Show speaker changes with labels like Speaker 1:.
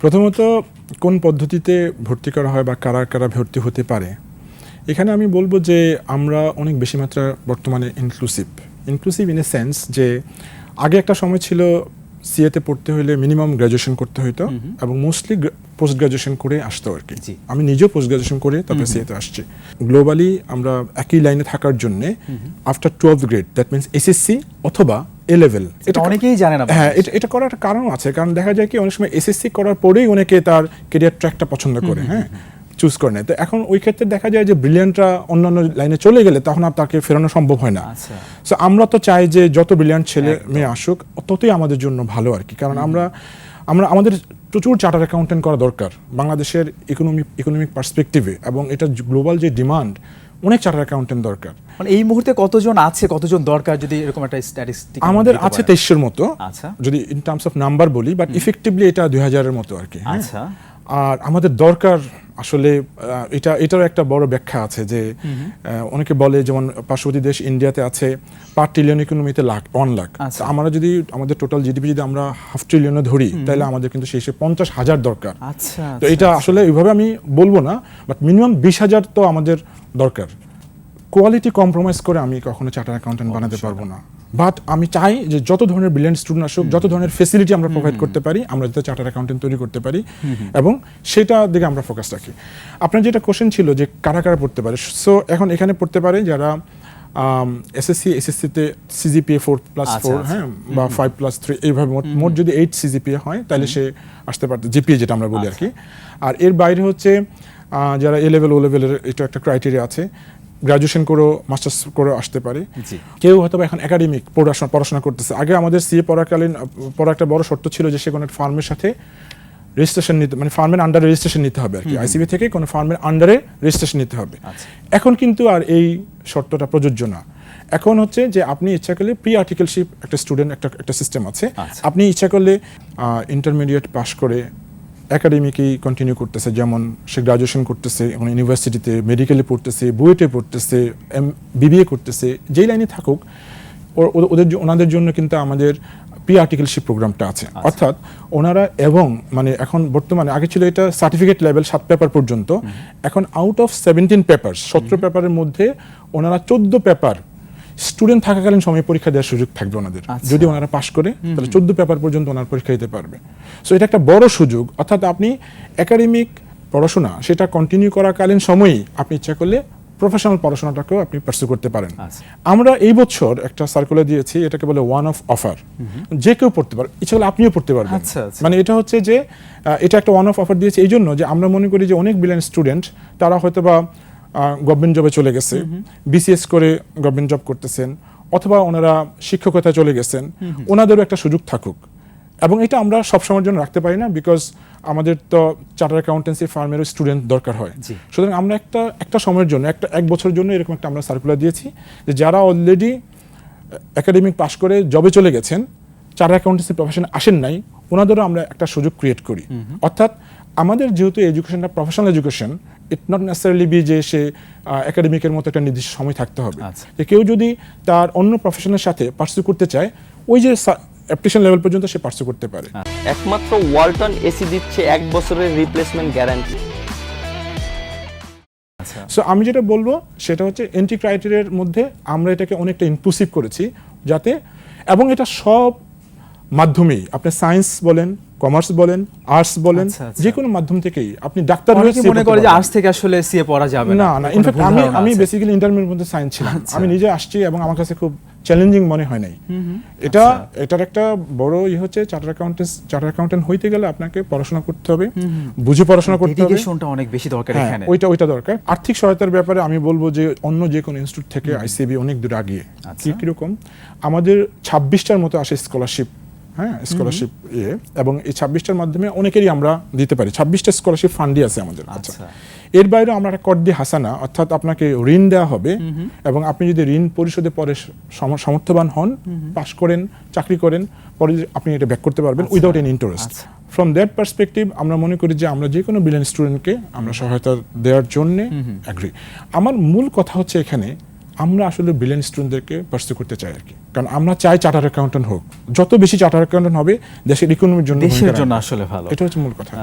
Speaker 1: প্রথমত কোন পদ্ধতিতে ভর্তি করা হয় বা কারা কারা ভর্তি হতে পারে? এখানে আমি বলব যে আমরা অনেক বেশি মাত্রা বর্তমানে inclusive inclusive in a sense যে আগে একটা সময় ছিল সিএতে পড়তে হলে মিনিমাম গ্র্যাজুয়েশন করতে হতো এবং মোস্টলি পোস্ট গ্রাজুয়েশন করে আসতো আর কি। আমি নিজেও পোস্ট গ্রাজুয়েশন করে তারপরে সিএতে আসছি। গ্লোবালি আমরা একই লাইনে থাকার জন্য after twelve grade that means SSC অথবা এ লেভেল
Speaker 2: এটা অনেকেই জানে না
Speaker 1: হ্যাঁ এটা এটা করার একটা কারণ আছে। কারণ দেখা যায় কি অনেক সময় এসএসসি করার পরেই অনেকে তার কেরিয়ার ট্র্যাকটা পছন্দ করে হ্যাঁ চুজ করে নেয়। তো এখন ওই ক্ষেত্রে দেখা যায় যে ব্রিলিয়ান্টরা অন্যান্য লাইনে চলে গেলে তখন আর তাকে ফেরানো সম্ভব হয় না।
Speaker 2: আচ্ছা।
Speaker 1: সো আমরা তো চাই যে যত ব্রিলিয়ান্ট ছেলে মেয়ে আসুক ততই আমাদের জন্য ভালো আর কি। কারণ আমরা আমরা আমাদের প্রচুর চার্টার অ্যাকাউন্টেন্ট করা দরকার। বাংলাদেশের ইকোনমিক ইকোনমিক পার্সপেক্টিভে এবং এটা গ্লোবাল যে ডিমান্ড অনেক চার্টার অ্যাকাউন্টেন্ট দরকার।
Speaker 2: মানে এই মুহূর্তে কতজন আছে কতজন দরকার যদি এরকম একটা স্ট্যাটিস্টিক
Speaker 1: আমাদের আছে তেইশের মতো
Speaker 2: আচ্ছা।
Speaker 1: যদি ইন টার্মস অফ নাম্বার বলি বাট ইফেক্টিভলি এটা দুই হাজারের মতো আর কি হ্যাঁ?
Speaker 2: আচ্ছা।
Speaker 1: আর আমাদের দরকার আসলে এটা এটারও একটা বড় ব্যাখ্যা আছে যে অনেকে বলে যেমন পার্শ্ববর্তী দেশ ইন্ডিয়াতে আছে পার ট্রিলিয়ন ইকোনমিতে লাখ ওয়ান লাখ
Speaker 2: আচ্ছা।
Speaker 1: আমরা যদি আমাদের টোটাল জিডিপি যদি আমরা হাফ ট্রিলিয়নে ধরি তাহলে আমাদের কিন্তু শেষে পঞ্চাশ হাজার দরকার।
Speaker 2: আচ্ছা
Speaker 1: তো এটা আসলে ওইভাবে আমি বলব না বাট মিনিমাম বিশ হাজার তো আমাদের দরকার। কোয়ালিটি কম্প্রোমাইজ করে আমি কখনো চার্টার অ্যাকাউন্টেন্ট বানাতে পারব না। বাট আমি চাই যে যত ধরনের ব্রিলিয়ান্ট স্টুডেন্ট আসুক যত ধরনের ফেসিলিটি আমরা প্রোভাইড করতে পারি আমরা যাতে চার্টার অ্যাকাউন্টেন্ট তৈরি করতে পারি এবং সেটা দিকে আমরা ফোকাস রাখি। আপনার যেটা কোশ্চেন ছিল যে কারা কারা পড়তে পারে সো এখন এখানে পড়তে পারে যারা এসএসসি এসএসসিতে সিজিপিএ ফোর প্লাস
Speaker 2: আচ্ছা,
Speaker 1: ফোর
Speaker 2: আচ্ছা।
Speaker 1: হ্যাঁ বা ফাইভ প্লাস থ্রি এইভাবে মোট মোট যদি এইট সিজিপিএ হয় তাহলে সে আসতে পারতো জিপিএ যেটা আমরা বলি আর কি। আর এর বাইরে হচ্ছে যারা এ লেভেল ও লেভেলের এটা একটা ক্রাইটেরিয়া আছে গ্রাজুয়েশন করেও মাস্টার্স করে আসতে পারে। কেউ হয়তো এখন একাডেমিক পড়াশোনা পড়াশোনা করতেছে। আগে আমাদের সিএ পড়াকালীন পড়া একটা বড় শর্ত ছিল যে সে কোনো ফার্মের সাথে রেজিস্ট্রেশন নিতে মানে ফার্মের আন্ডারে রেজিস্ট্রেশন নিতে হবে আর কি আইসিবি থেকে কোনো ফার্মের আন্ডারে রেজিস্ট্রেশন নিতে হবে।
Speaker 2: আচ্ছা।
Speaker 1: এখন কিন্তু আর এই শর্তটা প্রযোজ্য না। এখন হচ্ছে যে আপনি ইচ্ছা করলে প্রি আর্টিকেলশিপ একটা স্টুডেন্ট একটা একটা সিস্টেম আছে।
Speaker 2: আচ্ছা।
Speaker 1: আপনি ইচ্ছা করলে ইন্টারমিডিয়েট পাস করে একাডেমিকেই কন্টিনিউ করতেছে যেমন সে গ্রাজুয়েশন করতেছে এখন ইউনিভার্সিটিতে মেডিকেলে পড়তেছে বুয়েটে পড়তেছে এম বিবিএ করতেছে যেই লাইনে থাকুক ওদের ওনাদের জন্য কিন্তু আমাদের প্রি আর্টিকেলশিপ প্রোগ্রামটা আছে অর্থাৎ ওনারা এবং মানে এখন বর্তমানে আগে ছিল এটা সার্টিফিকেট লেভেল সাত পেপার পর্যন্ত এখন আউট অফ সেভেন্টিন পেপার সতেরো পেপারের মধ্যে ওনারা চোদ্দ পেপার স্টুডেন্ট থাকাকালীন সময় পরীক্ষা দেওয়ার সুযোগ থাকবে ওনাদের।
Speaker 2: আচ্ছা।
Speaker 1: যদি ওনারা পাশ করে তাহলে চোদ্দ পেপার পর্যন্ত ওনার পরীক্ষা দিতে পারবে। সো এটা একটা বড় সুযোগ। অর্থাৎ আপনি একাডেমিক পড়াশোনা সেটা কন্টিনিউ করাকালীন সময়ই আপনি ইচ্ছা করলে প্রফেশনাল পড়াশোনাটাকেও আপনি পার্সু করতে পারেন।
Speaker 2: আচ্ছা।
Speaker 1: আমরা এই বছর একটা সার্কুলার দিয়েছি এটাকে বলে ওয়ান অফ অফার যে কেউ পড়তে পারে ইচ্ছা করলে আপনিও পড়তে পারবেন।
Speaker 2: আচ্ছা।
Speaker 1: মানে এটা হচ্ছে যে এটা একটা ওয়ান অফ অফার দিয়েছে। এই জন্য যে আমরা মনে করি যে অনেক বিলিয়ন স্টুডেন্ট তারা হয়তো বা গভর্নমেন্ট জবে চলে গেছে বিসিএস করে গভর্নমেন্ট জব করতেছেন অথবা ওনারা শিক্ষকতা চলে গেছেন ওনাদেরও একটা সুযোগ থাকুক। এবং এটা আমরা সবসময়ের জন্য রাখতে পারি না বিকজ আমাদের তো চার্টার অ্যাকাউন্টেন্সি ফার্মেরও স্টুডেন্ট দরকার হয়। সুতরাং আমরা একটা একটা সময়ের জন্য একটা এক বছরের জন্য এরকম একটা আমরা সার্কুলার দিয়েছি যে যারা অলরেডি একাডেমিক পাশ করে জবে চলে গেছেন চার্টার অ্যাকাউন্টেন্সি প্রফেশন আসেন নাই ওনাদেরও আমরা একটা সুযোগ ক্রিয়েট করি। অর্থাৎ আমাদের যেহেতু এডুকেশনটা professional education it not necessarily be যে সে একাডেমিকের মতো একটা নির্দিষ্ট সময় থাকতে হবে।
Speaker 2: আচ্ছা।
Speaker 1: যে কেউ যদি তার অন্য প্রফেশনের সাথে পার্সু করতে চায় ওই যে অ্যাপ্লিকেশন লেভেল পর্যন্ত সে পার্সু করতে পারে।
Speaker 3: একমাত্র ওয়ালটন এসি দিচ্ছে এক বছরের রিপ্লেসমেন্ট গ্যারান্টি
Speaker 2: আচ্ছা।
Speaker 1: সো আমি যেটা বলব সেটা হচ্ছে এন্ট্রি ক্রাইটেরিয়ার মধ্যে আমরা এটাকে অনেকটা ইনক্লুসিভ করেছি যাতে এবং এটা সব মাধ্যমেই আপনি সায়েন্স বলেন কমার্স বলেন আর্টস বলেন
Speaker 2: আচ্ছা, আচ্ছা।
Speaker 1: যে কোনো মাধ্যম থেকেই আপনি ডাক্তার হয়ে
Speaker 2: মনে করে যে আর্টস থেকে আসলে সিএ পড়া যাবে
Speaker 1: না। না ইনফ্যাক্ট আমি আমি বেসিক্যালি ইন্টারমিডিয়েট মধ্যে সায়েন্স ছিলাম।
Speaker 2: আচ্ছা।
Speaker 1: আমি নিজে আসছি এবং আমার কাছে খুব চ্যালেঞ্জিং মনে হয় নাই। এটা। এটার একটা বড় ই হচ্ছে চার্টার অ্যাকাউন্টেন্ট চার্টার অ্যাকাউন্টেন্ট হইতে গেলে আপনাকে পড়াশোনা করতে হবে বুঝে পড়াশোনা করতে হবে।
Speaker 2: ডেডিকেশনটা অনেক বেশি দরকার
Speaker 1: হ্যাঁ,
Speaker 2: এখানে।
Speaker 1: ওইটা ওইটা দরকার। আর্থিক সহায়তার ব্যাপারে আমি বলব যে অন্য যে কোনো ইনস্টিটিউট থেকে আইসিবি অনেক দূর আগিয়ে। কি কীরকম? আমাদের ছাব্বিশটার মতো আসে স্কলারশিপ হ্যাঁ স্কলারশিপ ইয়ে এবং এই ছাব্বিশটার মাধ্যমে অনেকেরই আমরা দিতে পারি। ছাব্বিশটা স্কলারশিপ ফান্ডই আছে আমাদের
Speaker 2: আচ্ছা।
Speaker 1: এর বাইরে আমরা একটা কর দিয়ে হাসানা অর্থাৎ আপনাকে ঋণ দেওয়া হবে এবং আপনি যদি ঋণ পরিশোধে পরে সমর্থবান হন পাশ করেন চাকরি করেন পরে আপনি এটা ব্যাক করতে পারবেন উইদাউট এন ইন্টারেস্ট
Speaker 2: আচ্ছা।
Speaker 1: ফ্রম দ্যাট পার্সপেক্টিভ আমরা মনে করি যে আমরা যে কোনো বিলিয়ন স্টুডেন্টকে আমরা সহায়তা দেওয়ার জন্য অ্যাগ্রি আমার মূল কথা হচ্ছে এখানে আমরা আসলে ব্রিলিয়ান স্টুডেন্টদেরকে পার্সু করতে চাই আর কি। কারণ আমরা চাই চার্টার অ্যাকাউন্টেন্ট হোক। যত বেশি চার্টার অ্যাকাউন্টেন্ট হবে দেশের ইকোনমির জন্য
Speaker 2: দেশের জন্য আসলে ভালো।
Speaker 1: এটা হচ্ছে মূল কথা।